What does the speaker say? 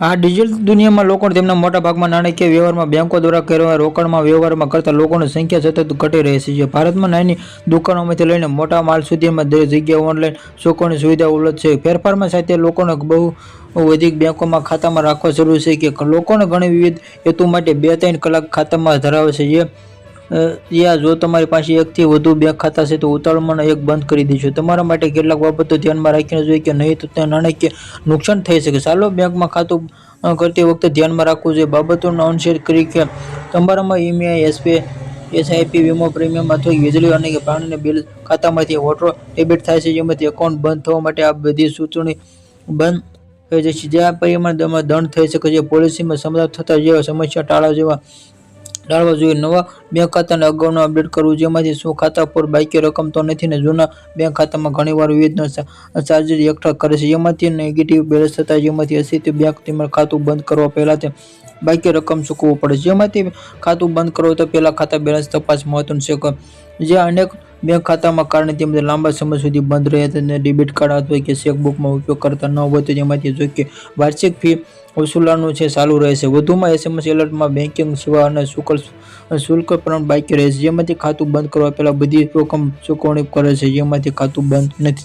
આ ડિજિટલ દુનિયામાં લોકો તેમના મોટા ભાગમાં નાણાકીય વ્યવહારમાં બેંકો દ્વારા કરવા રોકાણમાં વ્યવહારમાં કરતા લોકોની સંખ્યા સતત ઘટી રહી છે. ભારતમાં નાની દુકાનોમાંથી લઈને મોટા માલ સુધીમાં દરેક જગ્યાએ ઓનલાઈન ચૂકવણી સુવિધા ઉપલબ્ધ છે. ફેરફારમાં સાથે લોકોને બહુ વધુ બેંકોમાં ખાતામાં રાખવા જરૂરી છે કે લોકોને ઘણી વિવિધ હેતુ માટે બે ત્રણ કલાક ખાતામાં ધરાવે છે. જે યા જો તમારી પાસે એકથી વધુ બેંક ખાતા છે તો ઉતાવળમાં એક બંધ કરી દેજો. તમારા માટે કેટલાક બાબતો ધ્યાનમાં રાખીને જોઈએ કે નહીં તો ત્યાં નાણાકીય નુકસાન થઈ શકે. ચાલો બેંકમાં ખાતું કરતી વખતે ધ્યાનમાં રાખવું જોઈએ. બાબતોનો અનુસેર કરી કે તમારામાં ઈમીઆઈ એસપી એસઆઈપી વીમો, પ્રીમિયમ અથવા વીજળી અને પાણીના બિલ ખાતામાંથી ઓટો ડેબિટ થાય છે. જેમાંથી એકાઉન્ટ બંધ થવા માટે આ બધી સૂચવણી બંધ થઈ જશે જે આ પરિમાણ દંડ થઈ શકે છે. પોલિસીમાં સમાધાન થતા જેવા સમસ્યા ટાળવા જેવા ટાળવા જોઈએ. નવા બેંક ખાતાને અગાઉનું અપડેટ કરવું જેમાંથી શું ખાતા પર બાકી રકમ તો નથી ને જૂના બેંક ખાતામાં ઘણીવાર વિવિધ ચાર્જિસ એકઠા કરે છે. જેમાંથી નેગેટિવ બેલેન્સ થતા જેમાંથી અસ્થિત બેંક તેમજ ખાતું બંધ કરવા પહેલાંથી તે બાકી રકમ ચૂકવવું પડે. જેમાંથી ખાતું બંધ કરવું તો પહેલાં ખાતા બેલેન્સ તપાસ મહત્વનું છે. જે અનેક બેંક ખાતામાં કારણે તેમજ લાંબા સમય સુધી બંધ રહે તેને ડેબિટ કાર્ડ અથવા કે ચેકબુકમાં ઉપયોગ કરતા ન હોય તો તેમાંથી જો કે વાર્ષિક ફી વસૂલવાનું છે, ચાલુ રહેશે. વધુમાં એસએમએસ એલર્ટમાં બેન્કિંગ સેવા અને શુલ્ક શુલ્ક પણ બાકી રહેશે. જેમાંથી ખાતું બંધ કરવા પહેલાં બધી રકમ ચૂકવણી કરે છે. જેમાંથી ખાતું બંધ નથી